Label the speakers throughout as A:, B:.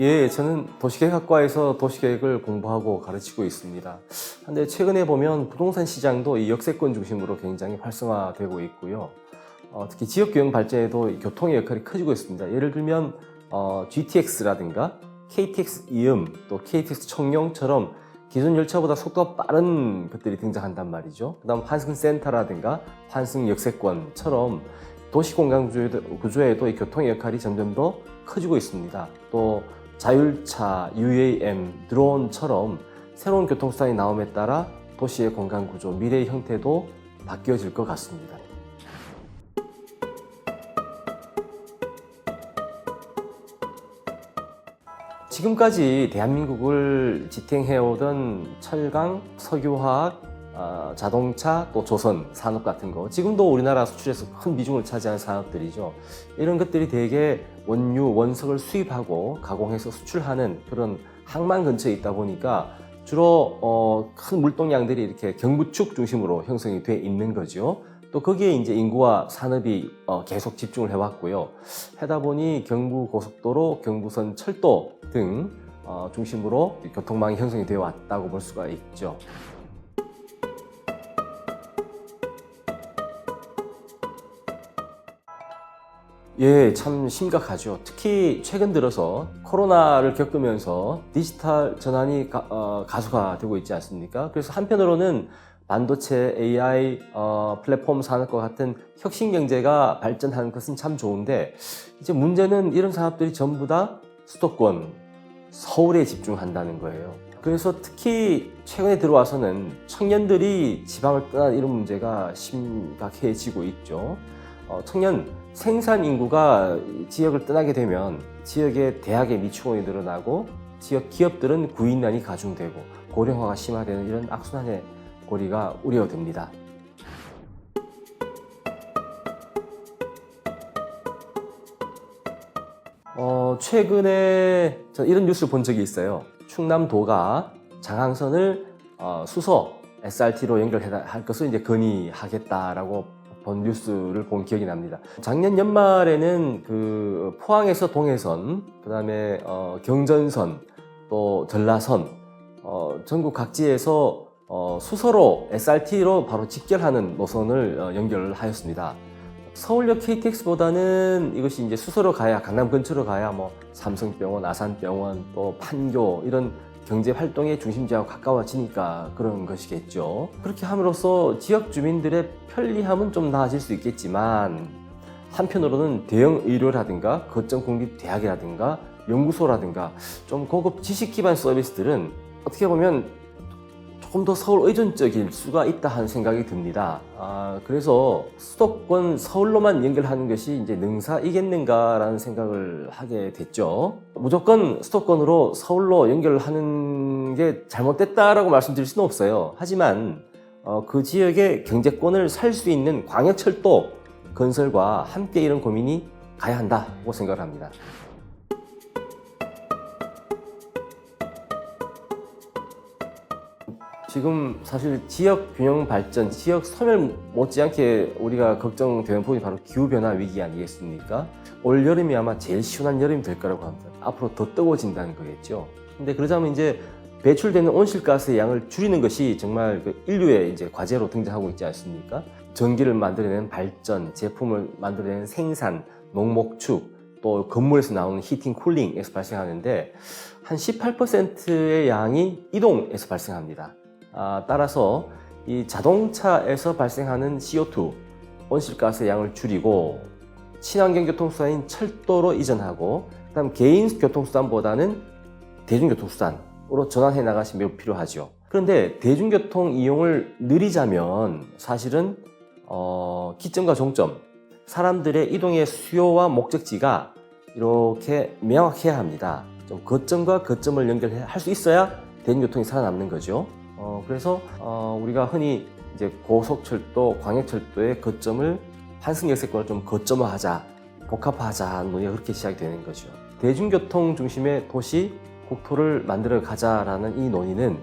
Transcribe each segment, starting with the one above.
A: 예, 저는 도시계획학과에서 도시계획을 공부하고 가르치고 있습니다. 근데 최근에 보면 부동산 시장도 이 역세권 중심으로 굉장히 활성화되고 있고요. 어, 특히 지역교육 발전에도 이 교통의 역할이 커지고 있습니다. 예를 들면 어, GTX라든가 KTX 이음 또 KTX 청룡처럼 기존 열차보다 속도가 빠른 것들이 등장한단 말이죠. 그다음 환승 센터라든가 환승 역세권처럼 도시 공간 구조에도, 구조에도 이 교통의 역할이 점점 더 커지고 있습니다. 또 자율차, UAM, 드론처럼 새로운 교통수단이 나옴에 따라 도시의 공간 구조, 미래의 형태도 바뀌어질 것 같습니다. 지금까지 대한민국을 지탱해오던 철강, 석유화학, 어, 자동차, 또 조선 산업 같은 거 지금도 우리나라 수출에서 큰 비중을 차지하는 산업들이죠. 이런 것들이 대개 원유, 원석을 수입하고 가공해서 수출하는 그런 항만 근처에 있다 보니까 주로 어, 큰 물동량들이 이렇게 경부축 중심으로 형성이 돼 있는 거죠. 또 거기에 이제 인구와 산업이 어, 계속 집중을 해왔고요. 하다 보니 경부 고속도로, 경부선 철도 등 어, 중심으로 교통망이 형성이 되어 왔다고 볼 수가 있죠. 예, 참 심각하죠. 특히 최근 들어서 코로나를 겪으면서 디지털 전환이 가, 어, 가속화되고 있지 않습니까? 그래서 한편으로는 반도체, AI, 어, 플랫폼 산업과 같은 혁신 경제가 발전하는 것은 참 좋은데 이제 문제는 이런 산업들이 전부 다 수도권, 서울에 집중한다는 거예요. 그래서 특히 최근에 들어와서는 청년들이 지방을 떠난 이런 문제가 심각해지고 있죠. 어, 청년 생산 인구가 지역을 떠나게 되면 지역의 대학의 미축원이 늘어나고 지역 기업들은 구인난이 가중되고 고령화가 심화되는 이런 악순환의 고리가 우려됩니다. 어, 최근에 저 이런 뉴스를 본 적이 있어요. 충남도가 장항선을 어, 수소 SRT로 연결할 것을 이제 건의하겠다라고 본 뉴스를 본 기억이 납니다. 작년 연말에는 그 포항에서 동해선, 그 다음에 어, 경전선, 또 전라선, 어, 전국 각지에서 어, 수서로 SRT로 바로 직결하는 노선을 어, 연결하였습니다. 서울역 KTX보다는 이것이 이제 수서로 가야 강남 근처로 가야 뭐 삼성병원, 아산병원, 또 판교 이런 경제 활동의 중심지하고 가까워지니까 그런 것이겠죠. 그렇게 함으로써 지역 주민들의 편리함은 좀 나아질 수 있겠지만 한편으로는 대형 의료라든가 거점 공립 대학이라든가 연구소라든가 좀 고급 지식 기반 서비스들은 어떻게 보면 조금 더 서울 의존적일 수가 있다 하는 생각이 듭니다. 아, 그래서 수도권 서울로만 연결하는 것이 이제 능사이겠는가라는 생각을 하게 됐죠. 무조건 수도권으로 서울로 연결하는 게 잘못됐다라고 말씀드릴 수는 없어요. 하지만 어, 그 지역의 경제권을 살 수 있는 광역철도 건설과 함께 이런 고민이 가야 한다고 생각을 합니다. 지금 사실 지역 균형 발전, 지역 소멸 못지않게 우리가 걱정되는 부분이 바로 기후변화 위기 아니겠습니까? 올 여름이 아마 제일 시원한 여름이 될 거라고 합니다. 앞으로 더 뜨거워진다는 거겠죠. 근데 그러자면 이제 배출되는 온실가스의 양을 줄이는 것이 정말 그 인류의 이제 과제로 등장하고 있지 않습니까? 전기를 만들어내는 발전, 제품을 만들어내는 생산, 농목축, 또 건물에서 나오는 히팅, 쿨링에서 발생하는데 한 18%의 양이 이동에서 발생합니다. 아, 따라서 이 자동차에서 발생하는 CO2 온실가스의 양을 줄이고 친환경 교통수단인 철도로 이전하고 그다음 개인 교통수단보다는 대중교통수단으로 전환해 나가시 매우 필요하죠. 그런데 대중교통 이용을 느리자면 사실은 어, 기점과 종점 사람들의 이동의 수요와 목적지가 이렇게 명확해야 합니다. 좀 거점과 거점을 연결할 수 있어야 대중교통이 살아남는 거죠. 어, 그래서 어, 우리가 흔히 이제 고속철도, 광역철도의 거점을 환승역세권을 좀 거점화하자, 복합화하자 하는 논의가 그렇게 시작이 되는 거죠. 대중교통 중심의 도시, 국토를 만들어 가자라는 이 논의는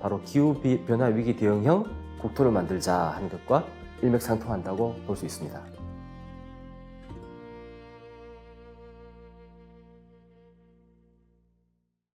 A: 바로 기후 변화 위기 대응형 국토를 만들자 하는 것과 일맥상통한다고 볼 수 있습니다.